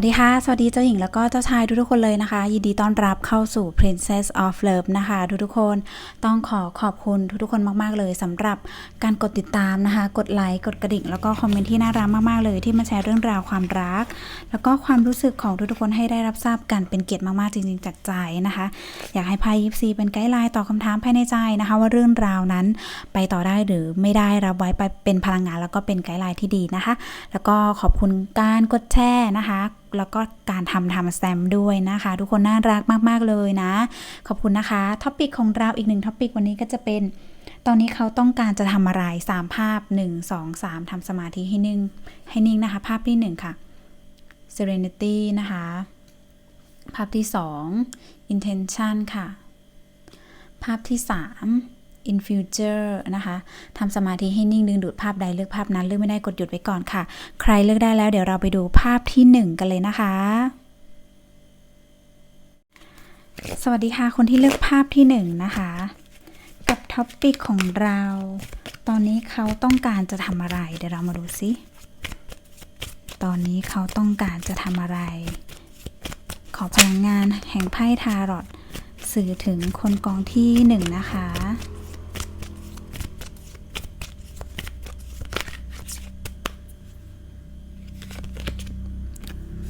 วัสดีค่ะ สวัสดีเจ้าหญิงแล้วก็เจ้าชายทุกๆคนเลยนะคะ ยินดีต้อนรับเข้าสู่ Princess of Love นะคะ ทุกๆคนต้องขอขอบคุณทุกๆคนมากๆเลยสำหรับการกดติดตามนะคะ กดไลค์กดกระดิ่ง แล้วก็คอมเมนต์ที่น่ารักมากๆเลย ที่มาแชร์เรื่องราวความรัก แล้วก็ความรู้สึกของทุกๆคนให้ได้รับทราบกันเป็นเกียรติมากๆจริงๆจากใจนะคะ อยากให้พ่ยิปซีเป็นไกด์ไลน์ตอบคำถามภายในใจนะคะ ว่าเรื่องราวนั้นไปต่อได้หรือไม่ได้รับไว้ไปเป็นพลังงานแล้วก็เป็นไกด์ไลน์ที่ดีนะคะ แล้วก็ขอบคุณการกดแชร์นะคะแล้วก็การทำทำสแตมด้วยนะคะ ทุกคนน่ารักมากๆเลยนะ ขอบคุณนะคะท็อปิกของเราอีกหนึ่งท็อปิกวันนี้ก็จะเป็น ตอนนี้เขาต้องการจะทำอะไร 3 ภาพ 1 2 3ทำสมาธิให้นิ่งให้นิ่งนะคะ ภาพที่ 1 ค่ะ serenity นะคะ ภาพที่ 2 intention ค่ะ ภาพที่ 3 in future นะคะทำสมาธิให้นิ่งดึงดูดภาพใดเลือกภาพนั้นเลือกไม่ได้กดหยุดไว้ก่อนค่ะ ใครเลือกได้แล้วเดี๋ยวเราไปดูภาพที่ 1 กันเลยนะคะ สวัสดีค่ะ คนที่เลือกภาพที่ 1 นะคะ กับท็อปปิกของเรา ตอนนี้เขาต้องการจะทำอะไร เดี๋ยวเรามาดูซิตอนนี้เขาต้องการจะทำอะไร ขอพลังงานแห่งไพ่ทารอตสื่อถึงคนกองที่หนึ่งนะคะ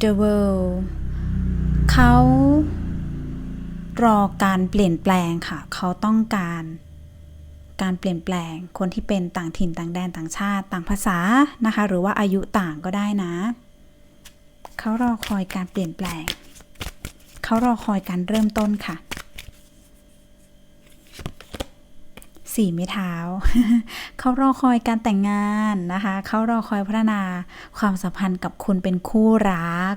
The World เขารอการเปลี่ยนแปลงค่ะ เขาต้องการการเปลี่ยนแปลง คนที่เป็นต่างถิ่นต่างแดนต่างชาติต่างภาษานะคะ หรือว่าอายุต่างก็ได้นะ เขารอคอยการเปลี่ยนแปลง เขารอคอยการเริ่มต้นค่ะ สี่ไม้เท้า เขารอคอยการแต่งงานนะคะ เขารอคอยพัฒนาความสัมพันธ์กับคุณเป็นคู่รัก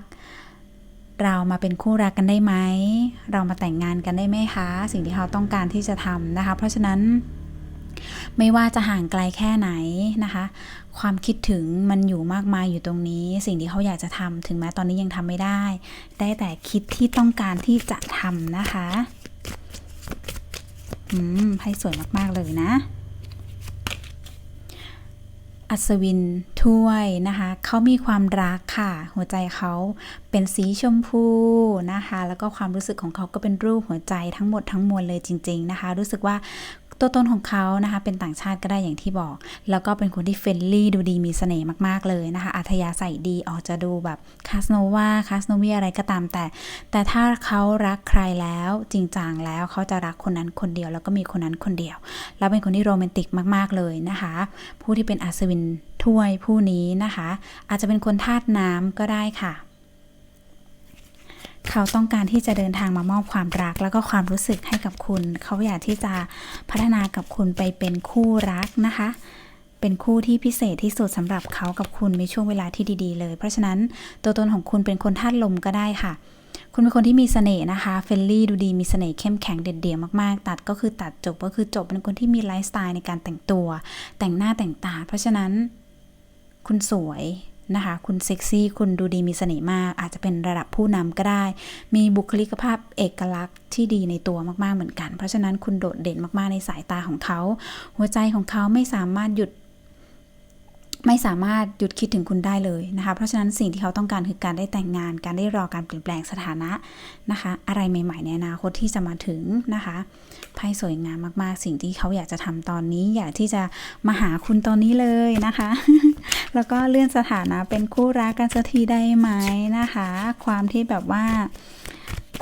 เรามาเป็นคู่รักกันได้ไหม เรามาแต่งงานกันได้ไหมคะ สิ่งที่เขาต้องการที่จะทำนะคะ เพราะฉะนั้น ไม่ว่าจะห่างไกลแค่ไหนนะคะ ความคิดถึงมันอยู่มากมายอยู่ตรงนี้ สิ่งที่เขาอยากจะทำถึงแม้ตอนนี้ยังทำไม่ได้ ได้แต่คิดที่ต้องการที่จะทำนะคะ อืมไพ่สวยมาก ๆ เลยนะ อัศวินถ้วยนะคะ เขามีความรักค่ะ หัวใจเขาเป็นสีชมพูนะคะ แล้วก็ความรู้สึกของเขาก็เป็นรูปหัวใจทั้งหมดทั้งมวลเลยจริง ๆ นะคะ รู้สึกว่า ตัวตนของเขานะคะ เป็นต่างชาติก็ได้อย่างที่บอก แล้วก็เป็นคนที่เฟรนลี่ดูดีมีเสน่ห์มากๆเลยนะคะ อัธยาศัยดีออกจะดูแบบคาสโนวาคาสโนวีอะไรก็ตามแต่ แต่ถ้าเขารักใครแล้วจริงจังแล้วเขาจะรักคนนั้นคนเดียว แล้วก็มีคนนั้นคนเดียว แล้วเป็นคนที่โรแมนติกมากๆเลยนะคะ ผู้ที่เป็นอัศวินถ้วยผู้นี้นะคะ อาจจะเป็นคนธาตุน้ำก็ได้ค่ะ เขาต้องการที่จะเดินทางมามอบความรัก แล้วก็ความรู้สึกให้กับคุณ เขาอยากที่จะพัฒนากับคุณไปเป็นคู่รักนะคะ เป็นคู่ที่พิเศษที่สุดสำหรับเขากับคุณในช่วงเวลาที่ดี ๆ เลย เพราะฉะนั้นตัวตนของคุณเป็นคนธาตุลมก็ได้ค่ะ คุณเป็นคนที่มีเสน่ห์นะคะเฟลลี่ดูดีมีเสน่ห์เข้มแข็งเด็ดเดี่ยวมากๆ ตัดก็คือตัดจบก็คือจบเป็นคนที่มีไลฟ์สไตล์ในการแต่งตัว แต่งหน้าแต่งตา เพราะฉะนั้น คุณสวย นะคะ คุณเซ็กซี่ คุณดูดีมีเสน่ห์มาก อาจจะเป็นระดับผู้นำก็ได้ มีบุคลิกภาพเอกลักษณ์ที่ดีในตัวมากๆเหมือนกัน เพราะฉะนั้นคุณโดดเด่นมากๆในสายตาของเขา หัวใจของเขาไม่สามารถหยุดไม่สามารถหยุดคิดถึงคุณได้เลยนะคะ เพราะฉะนั้นสิ่งที่เขาต้องการคือการได้แต่งงาน การได้รอการเปลี่ยนแปลงสถานะนะคะ อะไรใหม่ๆในอนาคตที่จะมาถึงนะคะไพ่สวยงามมากๆ สิ่งที่เขาอยากจะทำตอนนี้ อยากที่จะมาหาคุณตอนนี้เลยนะคะ แล้วก็เลื่อนสถานะเป็นคู่รักกันสักทีได้ไหมนะคะ ความที่แบบว่า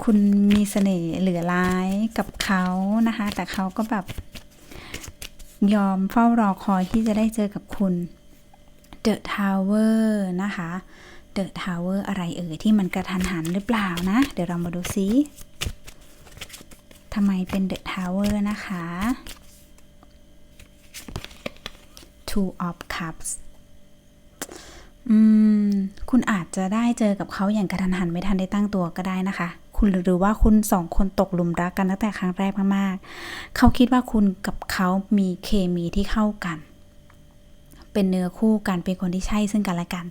คุณมีเสน่ห์เหลือร้ายกับเขานะคะ แต่เขาก็แบบยอมเฝ้ารอคอยที่จะได้เจอกับคุณ The Tower นะคะ The Tower อะไรเอ่ยที่มันกระทันหันหรือเปล่านะ เดี๋ยวเรามาดูซิทำไมเป็น The Tower นะคะ Two of Cups อืม คุณอาจจะได้เจอกับเขาอย่างกระทันหันไม่ทันได้ตั้งตัวก็ได้นะคะ คุณหรือว่าคุณสองคนตกหลุมรักกันตั้งแต่ครั้งแรกมากๆ เขาคิดว่าคุณกับเขามีเคมีที่เข้ากัน เป็นเนื้อคู่กันเป็นคนที่ใช่ซึ่งกันและกัน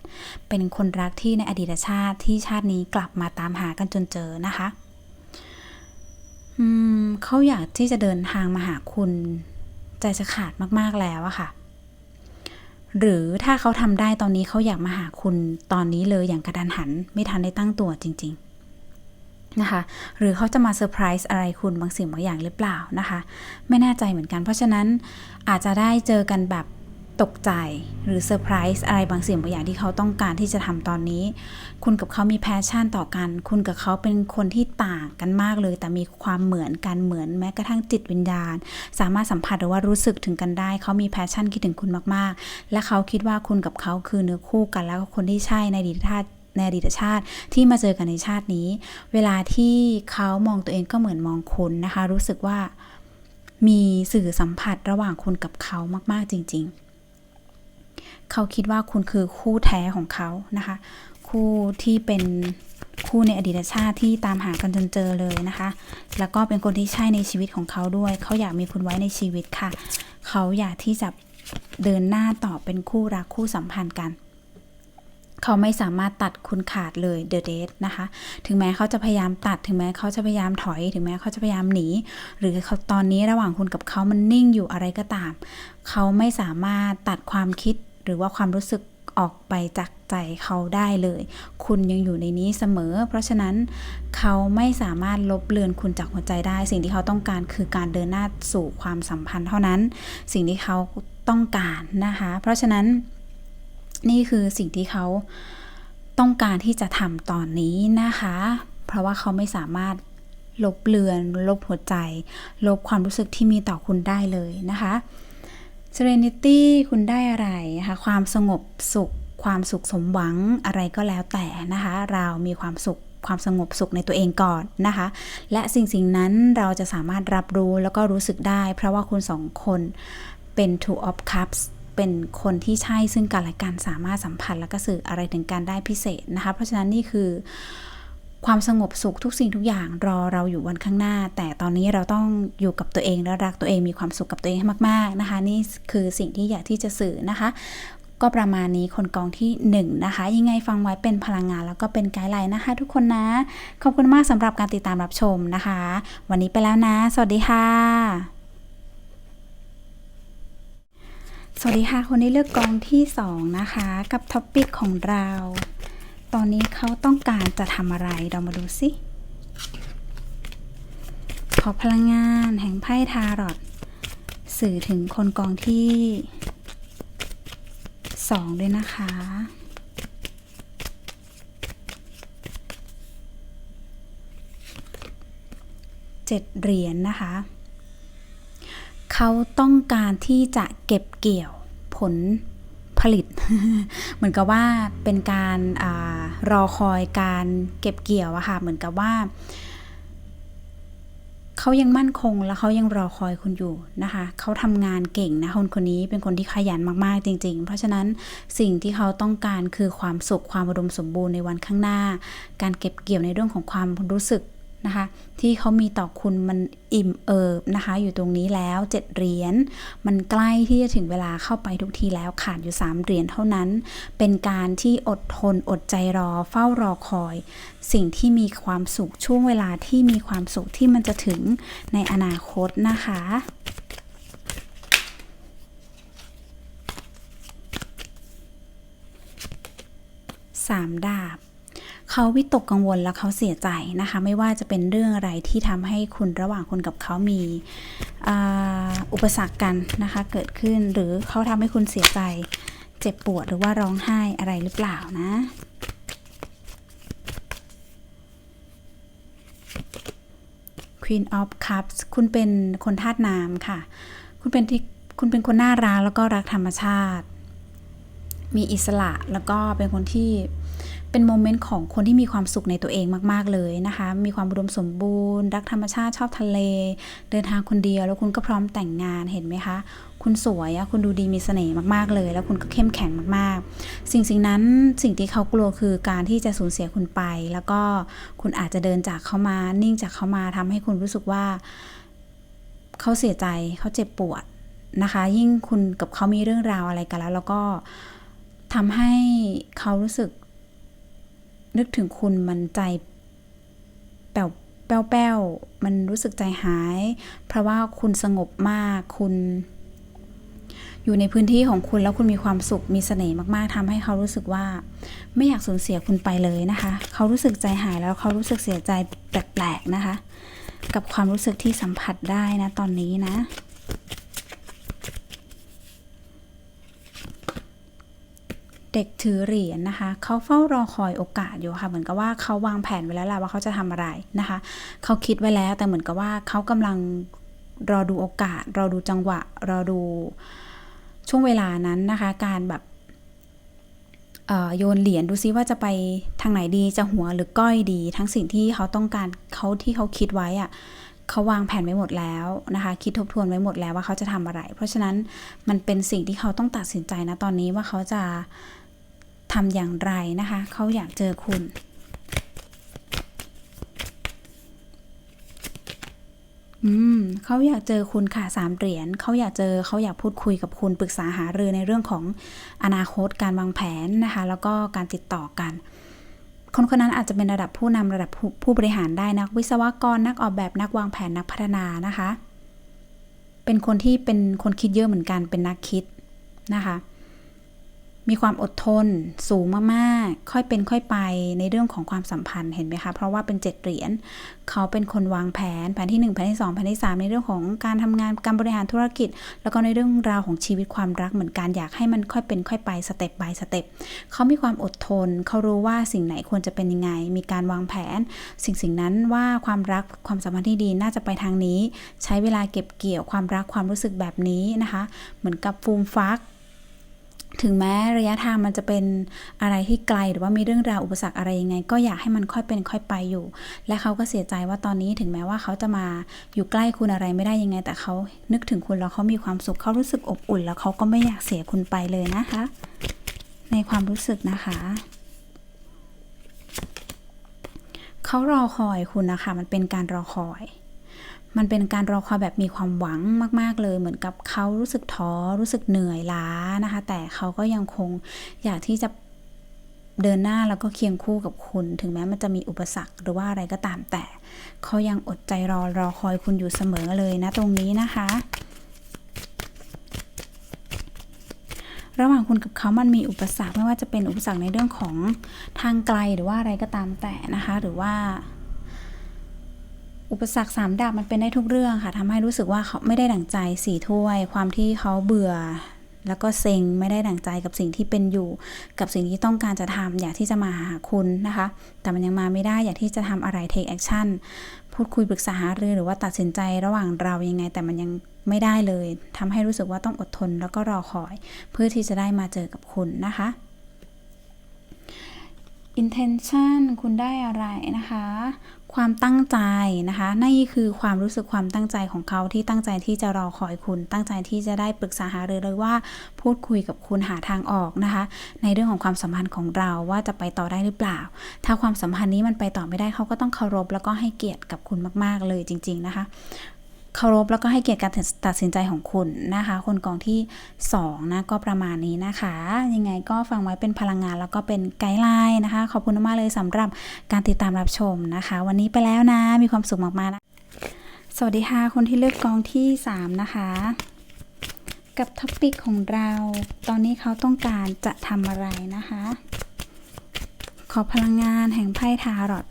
เป็นคนรักที่ในอดีตชาติที่ชาตินี้กลับมาตามหากันจนเจอนะคะ อืมเขาอยากที่จะเดินทางมาหาคุณ ใจจะขาดมากๆแล้วอะค่ะ หรือถ้าเขาทำได้ตอนนี้เขาอยากมาหาคุณตอนนี้เลยอย่างกระดันหัน ไม่ทันได้ตั้งตัวจริง ๆนะคะ หรือเขาจะมาเซอร์ไพรส์อะไรคุณบางสิ่งบางอย่างหรือเปล่านะคะ ไม่แน่ใจเหมือนกัน เพราะฉะนั้นอาจจะได้เจอกันแบบ ตกใจหรือเซอร์ไพรส์อะไรบางสิ่งบางอย่างที่เขาต้องการที่จะทำตอนนี้ คุณกับเขามีแพชชั่นต่อกัน คุณกับเขาเป็นคนที่ต่างกันมากเลย แต่มีความเหมือนกันเหมือนแม้กระทั่งจิตวิญญาณ สามารถสัมผัสหรือว่ารู้สึกถึงกันได้ เขามีแพชชั่นคิดถึงคุณมากๆ และเขาคิดว่าคุณกับเขาคือเนื้อคู่กัน แล้วก็คนที่ใช่ในดีตชาติในอดีตชาติที่มาเจอกันในชาตินี้ เวลาที่เขามองตัวเองก็เหมือนมองคุณนะคะ รู้สึกว่ามีสื่อสัมผัสระหว่างคุณกับเขามาก ๆ จริง ๆ เขาคิดว่าคุณคือคู่แท้ของเขานะคะ คู่ที่เป็นคู่ในอดีตชาติที่ตามหากันจนเจอเลยนะคะ แล้วก็เป็นคนที่ใช่ในชีวิตของเขาด้วย เขาอยากมีคุณไว้ในชีวิตค่ะ เขาอยากที่จะเดินหน้าต่อเป็นคู่รักคู่สัมพันธ์กัน เขาไม่สามารถตัดคุณขาดเลยเดอะเดทนะคะ ถึงแม้เขาจะพยายามตัด ถึงแม้เขาจะพยายามถอย ถึงแม้เขาจะพยายามหนี หรือเขาตอนนี้ระหว่างคุณกับเขามันนิ่งอยู่อะไรก็ตาม เขาไม่สามารถตัดความคิด รือว่าความรู้สึกออกไปจากใจเขาได้เลย คุณยังอยู่ในนี้เสมอ เพราะฉะนั้นเขาไม่สามารถลบเลือนคุณจากหัวใจได้ สิ่งที่เขาต้องการคือการเดินหน้าสู่ความสัมพันธ์เท่านั้น สิ่งที่เขาต้องการนะคะ เพราะฉะนั้นนี่คือสิ่งที่เขาต้องการที่จะทำตอนนี้นะคะ เพราะว่าเขาไม่สามารถลบเลือน ลบหัวใจ ลบความรู้สึกที่มีต่อคุณได้เลยนะคะ Serenity คุณได้อะไรนะคะความสงบสุข ความสุขสมหวังอะไรก็แล้วแต่นะคะ เรามีความสุขความสงบสุขในตัวเองก่อนนะคะ และสิ่งสิ่งนั้นเราจะสามารถรับรู้แล้วก็รู้สึกได้ เพราะว่าคุณสองคนเป็น two of cups เป็นคนที่ใช่ซึ่งกันและกันสามารถสัมผัสและก็สื่ออะไรถึงการได้พิเศษนะคะ เพราะฉะนั้นนี่คือ ความสงบสุขทุกสิ่งทุกอย่างรอเราอยู่วันข้างหน้า แต่ตอนนี้เราต้องอยู่กับตัวเองและรักตัวเองมีความสุขกับตัวเองให้มาก ๆนะคะ นี่คือสิ่งที่อยากที่จะสื่อนะคะ ก็ประมาณนี้คนกองที่1นนะคะ ยังไงฟังไว้เป็นพลังงานแล้วก็เป็นไกด์ไลน์นะคะ ทุกคนนะ ขอบคุณมากสำหรับการติดตามรับชมนะคะ วันนี้ไปแล้วนะ สวัสดีค่ะสวัสดีค่ะ คนที่เลือกกองที่ 2 นะคะ กับท็อปปิกของเรา ตอนนี้เขาต้องการจะทำอะไรเรามาดูสิ ขอพลังงานแห่งไพ่ทารอตสื่อถึงคนกองที่2ด้วยนะคะ เจ็ดเหรียญนนะคะ เขาต้องการที่จะเก็บเกี่ยวผลผลิต เหมือนกับว่าเป็นการา รอคอยการเก็บเกี่ยวอะค่ะ เหมือนกับว่าเขายังมั่นคงและเขายังรอคอยคุณอยู่นะคะ เขาทำงานเก่งนะคนคนนี้เป็นคนที่ขยันมากๆจริง ๆ เพราะฉะนั้นสิ่งที่เขาต้องการคือความสุขความอุดมสมบูรณ์ในวันข้างหน้า การเก็บเกี่ยวในเรื่องของความรู้สึก นะคะ ที่เขามีต่อคุณมันอิ่มเอิบนะคะ อยู่ตรงนี้แล้วเจ็ดเหรียญมันใกล้ที่จะถึงเวลาเข้าไปทุกทีแล้วขาดอยู่สามเหรียญเท่านั้น เป็นการที่อดทนอดใจรอ เฝ้ารอคอย สิ่งที่มีความสุขช่วงเวลาที่มีความสุขที่มันจะถึงในอนาคตนะคะสามดาบ เขาวิตกกังวลและเขาเสียใจนะคะ ไม่ว่าจะเป็นเรื่องอะไรที่ทำให้คุณระหว่างคุณกับเขามีอ,อุปสรรคกันนะคะ เกิดขึ้นหรือเขาทำให้คุณเสียใจ เจ็บปวดหรือว่าร้องไห้อะไรหรือเปล่านะ Queen of Cups คุณเป็นคนธาตุน้ำค่ะ คุณเป็นที่คุณเป็นคนน่ารักแล้วก็รักธรรมชาติ มีอิสระแล้วก็เป็นคนที่ เป็นโมเมนต์ของคนที่มีความสุขในตัวเองมาก ๆ เลยนะคะ มีความอุดมสมบูรณ์ รักธรรมชาติชอบทะเล เดินทางคนเดียวแล้วคุณก็พร้อมแต่งงานเห็นไหมคะ คุณสวยอะคุณดูดีมีเสน่ห์มาก ๆ เลย แล้วคุณก็เข้มแข็งมาก ๆ สิ่งสิ่งนั้นสิ่งที่เขากลัวคือการที่จะสูญเสียคุณไป แล้วก็คุณอาจจะเดินจากเขามา นิ่งจากเขามาทำให้คุณรู้สึกว่า เขาเสียใจเขาเจ็บปวดนะคะ ยิ่งคุณกับเขามีเรื่องราวอะไรกันแล้ว แล้วก็ทำให้เขารู้สึก นึกถึงคุณมันใจแป้วแป้วแป้วมันรู้สึกใจหาย เพราะว่าคุณสงบมาก คุณ อยู่ในพื้นที่ของคุณแล้วคุณมีความสุข มีเสน่ห์มากๆทำให้เขารู้สึกว่า ไม่อยากสูญเสียคุณไปเลยนะคะ เขารู้สึกใจหายแล้วเขารู้สึกเสียใจแปลกๆนะคะ กับความรู้สึกที่สัมผัสได้นะตอนนี้นะ เด็กถือเหรียญนะคะ เขาเฝ้ารอคอยโอกาสอยู่ค่ะ เหมือนกับว่าเขาวางแผนไว้แล้วแหละว่าเขาจะทำอะไรนะคะ เขาคิดไว้แล้ว แต่เหมือนกับว่าเขากำลังรอดูโอกาส รอดูจังหวะ รอดูช่วงเวลานั้นนะคะ การแบบโยนเหรียญดูซิว่าจะไปทางไหนดีจะหัวหรือก้อยดี ทั้งสิ่งที่เขาต้องการเขาที่เขาคิดไว้อะเขาวางแผนไว้หมดแล้วนะคะ คิดทบทวนไว้หมดแล้วว่าเขาจะทำอะไร เพราะฉะนั้นมันเป็นสิ่งที่เขาต้องตัดสินใจนะตอนนี้ว่าเขาจะ ทำอย่างไรนะคะ เขาอยากเจอคุณ อืมเขาอยากเจอคุณค่ะสามเหรียญเขาอยากเจอเขาอยากพูดคุยกับคุณปรึกษาหารือในเรื่องของอนาคตการวางแผนนะคะ แล้วก็การติดต่อกันคนคนนั้นอาจจะเป็นระดับผู้นำระดับผผู้บริหารได้นักวิศวกรนักออกแบบนักวางแผนนักพัฒนานะคะ เป็นคนที่เป็นคนคิดเยอะเหมือนกันเป็นนักคิดนะคะ มีความอดทนสูงมากๆ ค่อยเป็นค่อยไปในเรื่องของความสัมพันธ์เห็นไหมคะ เพราะว่าเป็นเจ็ดเหรียญเขาเป็นคนวางแผนแผนที่ 1 แผนที่ 2 แผนที่ 3 ในเรื่องของการทำงานการบริหารธุรกิจ แล้วก็ในเรื่องราวของชีวิตความรักเหมือนกันอยากให้มันค่อยเป็นค่อยไปสเต็ป by สเต็ปเขามีความอดทน เขารู้ว่าสิ่งไหนควรจะเป็นยังไง มีการวางแผน สิ่งสิ่งนั้นว่าความรักความสัมพันธ์ที่ดีน่าจะไปทางนี้ ใช้เวลาเก็บเกี่ยวความรักความรู้สึกแบบนี้นะคะ เหมือนกับฟูมฟัก ถึงแม้ระยะทางมันจะเป็นอะไรที่ไกลหรือว่ามีเรื่องราวอุปสรรคอะไรยังไง ก็อยากให้มันค่อยเป็นค่อยไปอยู่ และเขาก็เสียใจว่าตอนนี้ถึงแม้ว่าเขาจะมาอยู่ใกล้คุณอะไรไม่ได้ยังไง แต่เขานึกถึงคุณแล้วเขามีความสุขเขารู้สึกอบอุ่น แล้วเขาก็ไม่อยากเสียคุณไปเลยนะคะ ในความรู้สึกนะคะเขารอคอยคุณนะคะ มันเป็นการรอคอย มันเป็นการรอคอยแบบมีความหวังมาก ๆ เลย เหมือนกับเขารู้สึกท้อรู้สึกเหนื่อยล้านะคะ แต่เขาก็ยังคงอยากที่จะเดินหน้าแล้วก็เคียงคู่กับคุณ ถึงแม้มันจะมีอุปสรรคหรือว่าอะไรก็ตามแต่เขายังอดใจรอรอคอยคุณอยู่เสมอเลยนะตรงนี้นะคะ ระหว่างคุณกับเขามันมีอุปสรรคไม่ว่าจะเป็นอุปสรรคในเรื่องของทางไกลหรือว่าอะไรก็ตามแต่นะคะ หรือว่า อุปสรรคสามดาบมันเป็นได้ทุกเรื่องค่ะทำให้รู้สึกว่าเขาไม่ได้ดั่งใจสี่ถ้วย ความที่เขาเบื่อแล้วก็เซ็งไม่ได้ดั่งใจกับสิ่งที่เป็นอยู่ กับสิ่งที่ต้องการจะทำอยากที่จะมาหาคุณนะคะ แต่มันยังมาไม่ได้อยากที่จะทำอะไร take action พูดคุยปรึกษาหารือหรือว่าตัดสินใจระหว่างเรายังไง แต่มันยังไม่ได้เลยทำให้รู้สึกว่าต้องอดทนแล้วก็รอคอย เพื่อที่จะได้มาเจอกับคุณนะคะ intention คุณได้อะไรนะคะ ความตั้งใจนะคะนี่คือความรู้สึกความตั้งใจของเขาที่ตั้งใจที่จะรอคอยคุณ ตั้งใจที่จะได้ปรึกษาหารือเลยว่า พูดคุยกับคุณหาทางออกนะคะ ในเรื่องของความสัมพันธ์ของเราว่าจะไปต่อได้หรือเปล่า ถ้าความสัมพันธ์นี้มันไปต่อไม่ได้เขาก็ต้องเคารพแล้วก็ให้เกียรติกับคุณมาก ๆ เลยจริง ๆนะคะ เคารพแล้วก็ให้เกียรติการตัดสินใจของคุณนะคะ คนกองที่2นะก็ประมาณนี้นะคะ ยังไงก็ฟังไว้เป็นพลังงานแล้วก็เป็นไกด์ไลน์นะคะ ขอบคุณมากเลยสำหรับการติดตามรับชมนะคะ วันนี้ไปแล้วนะ มีความสุขมากๆนะสวัสดีค่ะคนที่เลือกกองที่ 3 นะคะกับท็อปิกของเรา ตอนนี้เขาต้องการจะทำอะไรนะคะ ขอพลังงานแห่งไพ่ทารอต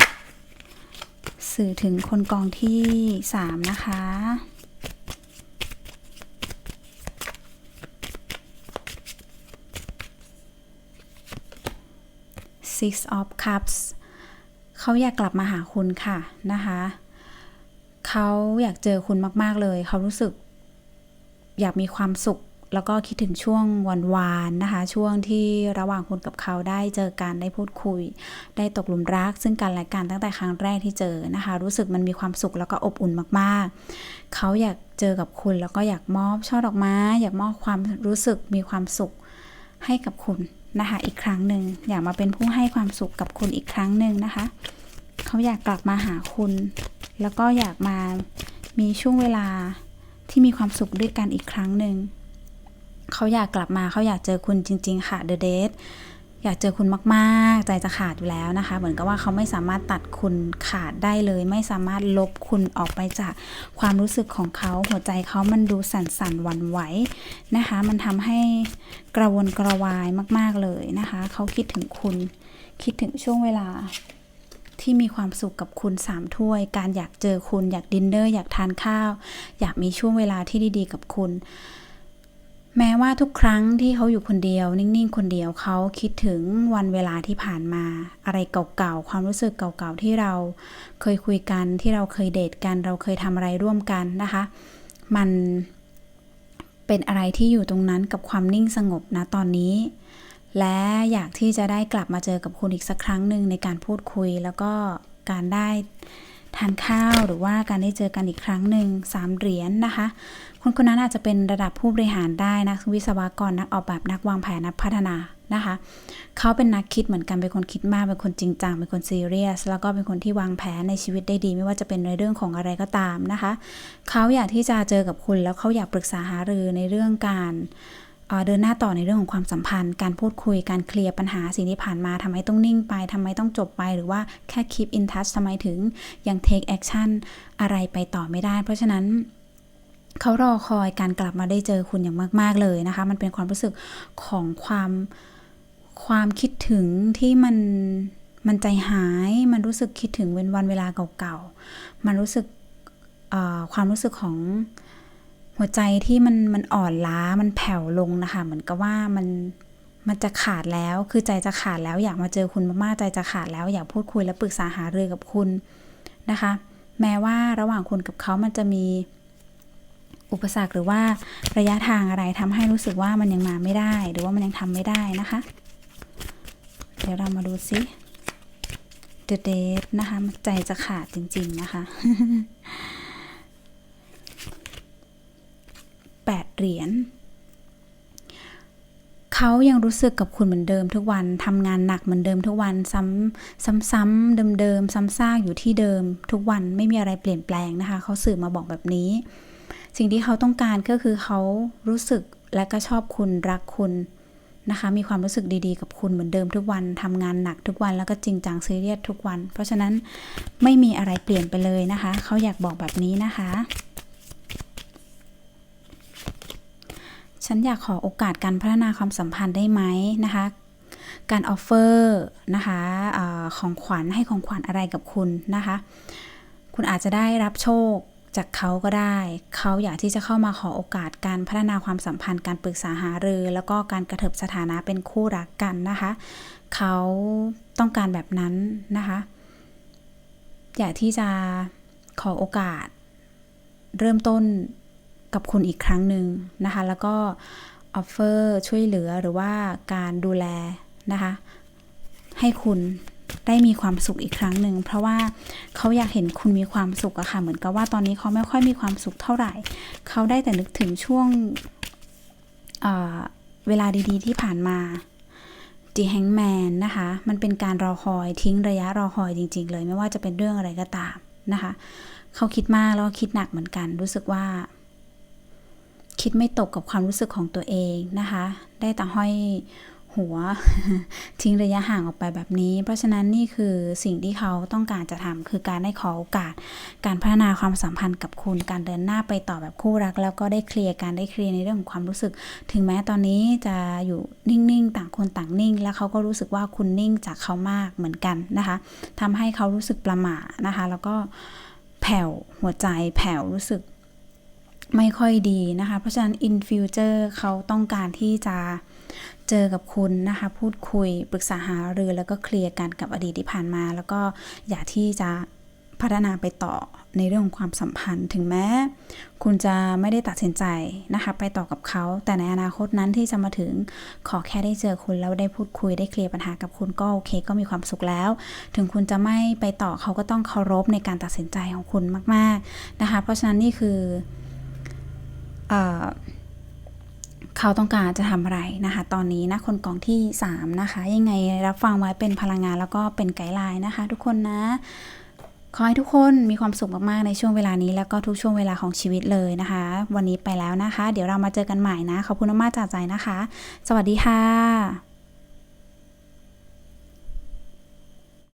สื่อถึงคนกองที่3นะคะ Six of Cups เขาอยากกลับมาหาคุณค่ะนะคะ เขาอยากเจอคุณมาก ๆ เลย เขารู้สึกอยากมีความสุข แล้วก็คิดถึงช่วงวันวานนะคะ ช่วงที่ระหว่างคุณกับเขาได้เจอกันได้พูดคุย ได้ตกหลุมรัก ซึ่งกันและกันตั้งแต่ครั้งแรกที่เจอนะคะ รู้สึกมันมีความสุขแล้วก็อบอุ่นมากๆ เขาอยากเจอกับคุณแล้วก็อยากมอบช่อดอกไม้อยากมอบความรู้สึกมีความสุขให้กับคุณนะคะ อีกครั้งหนึ่งอยากมาเป็นผู้ให้ความสุขกับคุณอีกครั้งหนึ่งนะคะ เขาอยากกลับมาหาคุณ แล้วก็อยากมามีช่วงเวลาที่มีความสุขด้วยกันอีกครั้งหนึ่ง เขาอยากกลับมาเขาอยากเจอคุณจริง ๆ ค่ะ The Date อยากเจอคุณมากๆ ใจจะขาดอยู่แล้วนะคะ เหมือนกับว่าเขาไม่สามารถตัดคุณขาดได้เลย ไม่สามารถลบคุณออกไปจากความรู้สึกของเขา หัวใจเขามันดูสั่นๆหวั่นไหวนะคะ มันทำให้กระวนกระวายมากๆเลยนะคะ เขาคิดถึงคุณ คิดถึงช่วงเวลาที่มีความสุขกับคุณสามถ้วย การอยากเจอคุณ อยากดินเนอร์ อยากทานข้าว อยากมีช่วงเวลาที่ดีๆ กับคุณ แม้ว่าทุกครั้งที่เขาอยู่คนเดียว นิ่งๆ คนเดียวเขาคิดถึงวันเวลาที่ผ่านมา อะไรเก่าๆ ความรู้สึกเก่าๆ ที่เราเคยคุยกันที่เราเคยเดทกัน เราเคยทำอะไรร่วมกันนะคะ มันเป็นอะไรที่อยู่ตรงนั้นกับความนิ่งสงบนะตอนนี้ และอยากที่จะได้กลับมาเจอกับคุณอีกสักครั้งหนึ่งในการพูดคุยแล้วก็การได้ ทานข้าวหรือว่าการได้เจอกันอีกครั้งหนึ่งสามเหรียญนนะคะ คนคนนั้นอาจจะเป็นระดับผู้บริหารได้นักวิศวกรนักออกแบบนักวางแผนนักพัฒนานะคะเขาเป็นนักคิดเหมือนกันเป็นคนคิดมากเป็นคนจริงจังเป็นคนซีเรียสแล้วก็เป็นคนที่วางแผนในชีวิตได้ดี ไม่ว่าจะเป็นในเรื่องของอะไรก็ตามนะคะเขาอยากที่จะเจอกับคุณแล้วเขาอยากปรึกษาหารือในเรื่องการ เดินหน้าต่อในเรื่องของความสัมพันธ์ การพูดคุยการเคลียร์ปัญหาสิ่งที่ผ่านมาทำไมต้องนิ่งไปทำไมต้องจบไปหรือว่าแค่ keep in touch ทำไมถึงยัง take action อะไรไปต่อไม่ได้ เพราะฉะนั้นเขารอคอยการกลับมาได้เจอคุณอย่างมาก ๆ เลยนะคะ มันเป็นความรู้สึกของความความคิดถึงที่มันมันใจหาย มันรู้สึกคิดถึงเวนวันเวลาเก่าๆ มันรู้สึกความรู้สึกของ หัวใจที่มันมันอ่อนล้ามันแผ่วลงนะคะ เหมือนกับว่ามันมันจะขาดแล้วคือใจจะขาดแล้วอยากมาเจอคุณมากๆใจจะขาดแล้วอยากพูดคุยและปรึกษาหารือกับคุณนะคะ แม้ว่าระหว่างคุณกับเขามันจะมีอุปสรรคหรือว่าระยะทางอะไรทำให้รู้สึกว่ามันยังมาไม่ได้ หรือว่ามันยังทำไม่ได้นะคะ เดี๋ยวเรามาดูซิ The Date นะคะ ใจจะขาดจริง ๆ นะคะ เหรียญเขายังรู้สึกกับคุณเหมือนเดิมทุกวันทำงานหนักเหมือนเดิมทุกวัน ซ้ำซ้ำๆเดิมๆซ้ำซากอยู่ที่เดิม ทุกวันไม่มีอะไรเปลี่ยนแปลงนะคะเขาสื่อมาบอกแบบนี้ สิ่งที่เขาต้องการก็คือเขารู้สึกและก็ชอบคุณรักคุณนะคะ มีความรู้สึกดีๆกับคุณเหมือนเดิมทุกวันทำงานหนักทุกวันแล้วก็จริงจังซีเรียสทุกวัน เพราะฉะนั้นไม่มีอะไรเปลี่ยนไปเลยนะคะ เขาอยากบอกแบบนี้นะคะ ฉันอยากขอโอกาสการพัฒนาความสัมพันธ์ได้ไหมนะคะ การออฟเฟอร์นะคะอของขวัญให้ของขวัญอะไรกับคุณนะคะ คุณอาจจะได้รับโชคจากเขาก็ได้ เขาอยากที่จะเข้ามาขอโอกาสการพัฒนาความสัมพันธ์ การปรึกษาหารือ แล้วก็การกระเถิบสถานะเป็นคู่รักกันนะคะ เขาต้องการแบบนั้นนะคะ อยากที่จะขอโอกาสเริ่มต้น กับคุณอีกครั้งหนึ่งนะคะ แล้วก็ออฟเฟอร์ช่วยเหลือหรือว่าการดูแลนะคะ ให้คุณได้มีความสุขอีกครั้งหนึ่ง เพราะว่าเขาอยากเห็นคุณมีความสุขอะค่ะ เหมือนกับว่าตอนนี้เขาไม่ค่อยมีความสุขเท่าไหร่ เขาได้แต่นึกถึงช่วงเเวลาดีๆ ที่ผ่านมา The Hangman นะคะ มันเป็นการรอคอยทิ้งระยะรอคอยจริง ๆ เลย ไม่ว่าจะเป็นเรื่องอะไรก็ตามนะคะ เขาคิดมากแล้วก็คิดหนักเหมือนกัน รู้สึกว่า คิดไม่ตกกับความรู้สึกของตัวเองนะคะ ได้แต่ห้อยหัวทิ้งระยะห่างออกไปแบบนี้ เพราะฉะนั้นนี่คือสิ่งที่เขาต้องการจะทำคือการได้ขอโอกาส การพัฒนาความสัมพันธ์กับคุณ การเดินหน้าไปต่อแบบคู่รัก แล้วก็ได้เคลียร์การได้เคลียร์ในเรื่องของความรู้สึก ถึงแม้ตอนนี้จะอยู่นิ่งๆ ต่างคนต่างนิ่ง แล้วเขาก็รู้สึกว่าคุณนิ่งจากเขามากเหมือนกันนะคะทำให้เขารู้สึกประหม่านะคะ แล้วก็แผ่วหัวใจแผ่วรู้สึก ไม่ค่อยดีนะคะ เพราะฉะนั้น in future เขาต้องการที่จะเจอกับคุณนะคะ พูดคุยปรึกษาหารือแล้วก็เคลียร์กันกับอดีตที่ผ่านมา แล้วก็อยากที่จะพัฒนาไปต่อในเรื่องของความสัมพันธ์ ถึงแม้ คุณจะไม่ได้ตัดสินใจนะคะ ไปต่อกับเขา แต่ในอนาคตนั้นที่จะมาถึงขอแค่ได้เจอคุณแล้วได้พูดคุยได้เคลียร์ปัญหากับคุณก็โอเค ก็มีความสุขแล้ว ถึงคุณจะไม่ไปต่อเขาก็ต้องเคารพในการตัดสินใจของคุณมาก ๆนะคะ เพราะฉะนั้นนี่คือ เขาต้องการจะทำอะไรนะคะ ตอนนี้นะคนกองที่ 3 นะคะ ยังไงรับฟังไว้เป็นพลังงานแล้วก็เป็นไกด์ไลน์นะคะ ทุกคนนะขอให้ทุกคนมีความสุขมากๆในช่วงเวลานี้แล้วก็ทุกช่วงเวลาของชีวิตเลยนะคะ วันนี้ไปแล้วนะคะ เดี๋ยวเรามาเจอกันใหม่นะ ขอบคุณมากๆจากใจนะคะ สวัสดีค่ะ